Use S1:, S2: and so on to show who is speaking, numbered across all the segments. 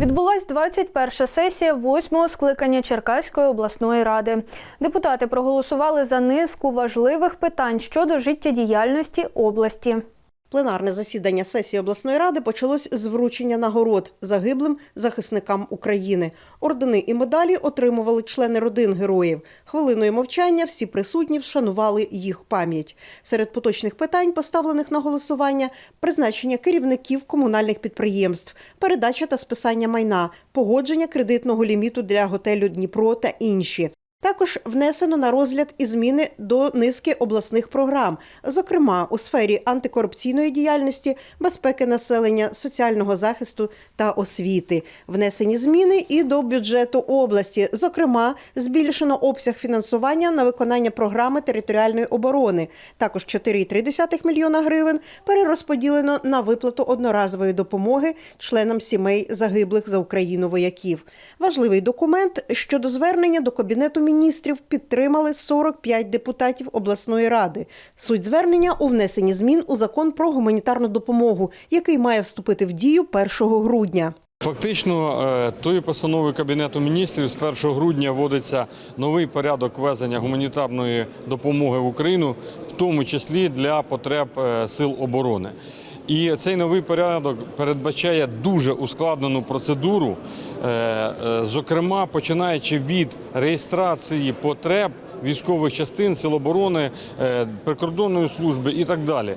S1: Відбулась 21 сесія восьмого скликання Черкаської обласної ради. Депутати проголосували за низку важливих питань щодо життєдіяльності області.
S2: Пленарне засідання сесії обласної ради почалось з вручення нагород загиблим захисникам України. Ордени і медалі отримували члени родин героїв. Хвилиною мовчання всі присутні вшанували їх пам'ять. Серед поточних питань, поставлених на голосування, призначення керівників комунальних підприємств, передача та списання майна, погодження кредитного ліміту для готелю Дніпро та інші. Також внесено на розгляд і зміни до низки обласних програм, зокрема у сфері антикорупційної діяльності, безпеки населення, соціального захисту та освіти. Внесені зміни і до бюджету області. Зокрема, збільшено обсяг фінансування на виконання програми територіальної оборони. Також 4,3 мільйона гривень перерозподілено на виплату одноразової допомоги членам сімей загиблих за Україну вояків. Важливий документ щодо звернення до кабінету міністрів підтримали 45 депутатів обласної ради. Суть звернення у внесенні змін у закон про гуманітарну допомогу, який має вступити в дію 1 грудня.
S3: Фактично, е, тою постановою Кабінету міністрів з 1 грудня вводиться новий порядок ввезення гуманітарної допомоги в Україну, в тому числі для потреб е, сил оборони. І цей новий порядок передбачає дуже ускладнену процедуру, зокрема починаючи від реєстрації потреб військових частин, сил оборони, е, прикордонної служби і так далі.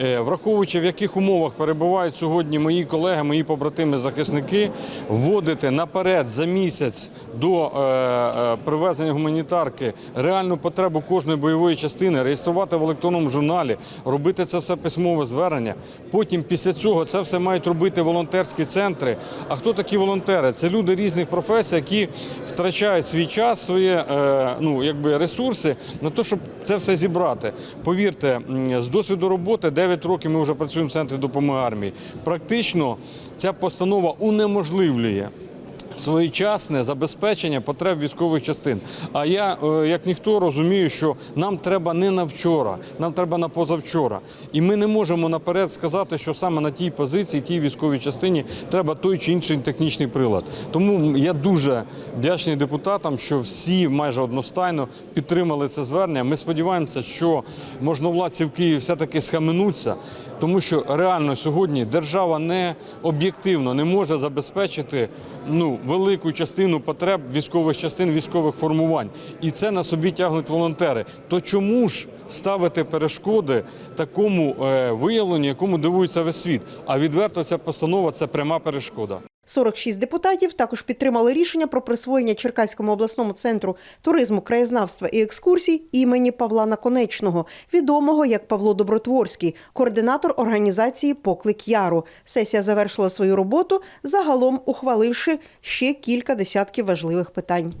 S3: Е, Враховуючи, в яких умовах перебувають сьогодні мої колеги, мої побратими захисники, вводити наперед за місяць до е, привезення гуманітарки реальну потребу кожної бойової частини, реєструвати в електронному журналі, робити це все письмове звернення. Потім після цього це все мають робити волонтерські центри. А хто такі волонтери? Це люди різних професій, які втрачають свій час, свої е, ну, якби ресурси на те, щоб це все зібрати. Повірте, з досвіду роботи 9 років ми вже працюємо в центрі допомоги армії. Практично ця постанова унеможливлює. Своєчасне забезпечення потреб військових частин. А я, е, як ніхто, розумію, що нам треба не на вчора, нам треба на позавчора. І ми не можемо наперед сказати, що саме на тій позиції, тій військовій частині треба той чи інший технічний прилад. Тому я дуже вдячний депутатам, що всі майже одностайно підтримали це звернення. Ми сподіваємося, що можновладці в Києві все-таки схаменуться, тому що реально сьогодні держава не об'єктивно не може забезпечити ну, велику частину потреб військових частин, військових формувань. І це на собі тягнуть волонтери. То чому ж ставити перешкоди такому е, виявленню, якому дивується весь світ? А відверто ця постанова це пряма перешкода.
S2: 46 депутатів також підтримали рішення про присвоєння Черкаському обласному центру туризму, краєзнавства і екскурсій імені Павла Наконечного, відомого як Павло Добротворський, координатор організації Поклик Яру. Сесія завершила свою роботу, загалом ухваливши ще кілька десятків важливих питань.